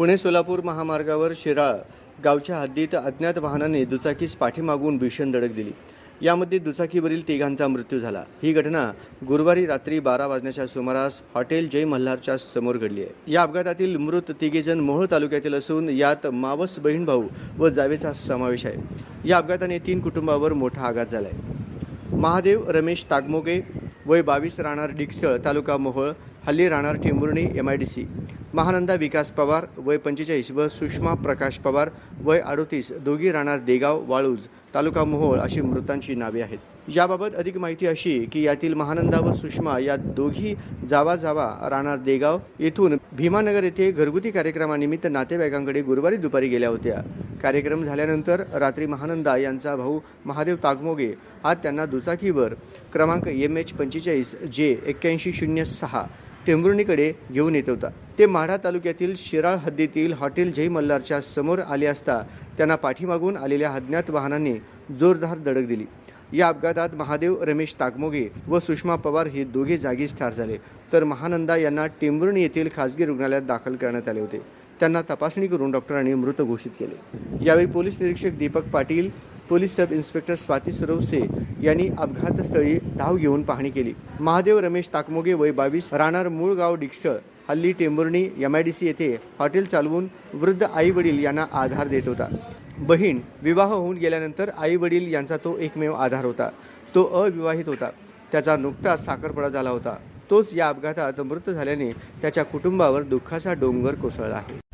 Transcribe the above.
पुणे सोलापूर महामार्गावर शिराळ गावच्या हद्दीत अज्ञात वाहनाने दुचाकीस पाठीमागून भीषण धडक दिली. यामध्ये दुचाकीवरील तिघांचा मृत्यू झाला. ही घटना गुरुवारी रात्री बारा वाजण्याच्या सुमारास हॉटेल जय मल्हारच्या समोर घडली आहे. या अपघातातील मृत तिघेजण मोहोळ तालुक्यातील असून यात मावस बहीण भाऊ व जावेचा समावेश आहे. या अपघाताने तीन कुटुंबावर मोठा आघात झाला आहे महादेव रमेश तागमोगे वय बावीस राहणार डिकसळ तालुका मोहोळ हल्ली राहणार Tembhurni M I D C Mahananda Vikas Pawar वय पंचेचाळीस व सुषमा प्रकाश पवार वय अडोतीस. दोघी राहणार देगाव वाळूज. तालुका मोहोळ अशी मृतांची नावे आहेत. याबाबत अधिक माहिती अशी की यातील महानंदा व सुषमा या दोघी जावा जावा राहणार देगाव. येथून भीमानगर येथे घरगुती कार्यक्रमानिमित्त नातेवाईकांकडे गुरुवारी दुपारी गेल्या होत्या. कार्यक्रम झाल्यानंतर रात्री महानंदा यांचा भाऊ महादेव तागमोगे हा त्यांना दुचाकीवर क्रमांक एम एच पंचेचाळीस जे एक्क्याऐंशी शून्य सहा टेंभुर्णीकडे घेऊन येत होता. ते माढा तालुक्यातील शिराळ हद्दीतील हॉटेल जय मल्हारच्या समोर आले असता त्यांना पाठीमागून आलेल्या अज्ञात वाहनाने जोरदार धडक दिली. या अपघातात महादेव रमेश तागमोगे व सुषमा पवार हे दोघे जागीच ठार झाले. तर महानंदा यांना टेंभुर्णी येथील खासगी रुग्णालयात दाखल करण्यात आले होते. त्यांना तपासणी करून डॉक्टरांनी मृत घोषित केले. यावेळी पोलीस निरीक्षक Deepak Patil police sub inspector Swati Suravase यांनी अपघातस्थळी धाव घेऊन पाहणी केली. महादेव रमेश ताकमोगे वय बावीस राहणार मूळ गाव हल्ली Tembhurni M I D C येथे हॉटेल चालवून वृद्ध आई वडील यांना आधार देत होता. बहीण विवाह होऊन गेल्यानंतर आई वडील यांचा तो एकमेव आधार होता. तो अविवाहित होता. त्याचा नुकताच साखरपडा झाला होता. तोच या अपघातात मृत झाल्याने त्याच्या कुटुंबावर दुःखाचा डोंगर कोसळला आहे.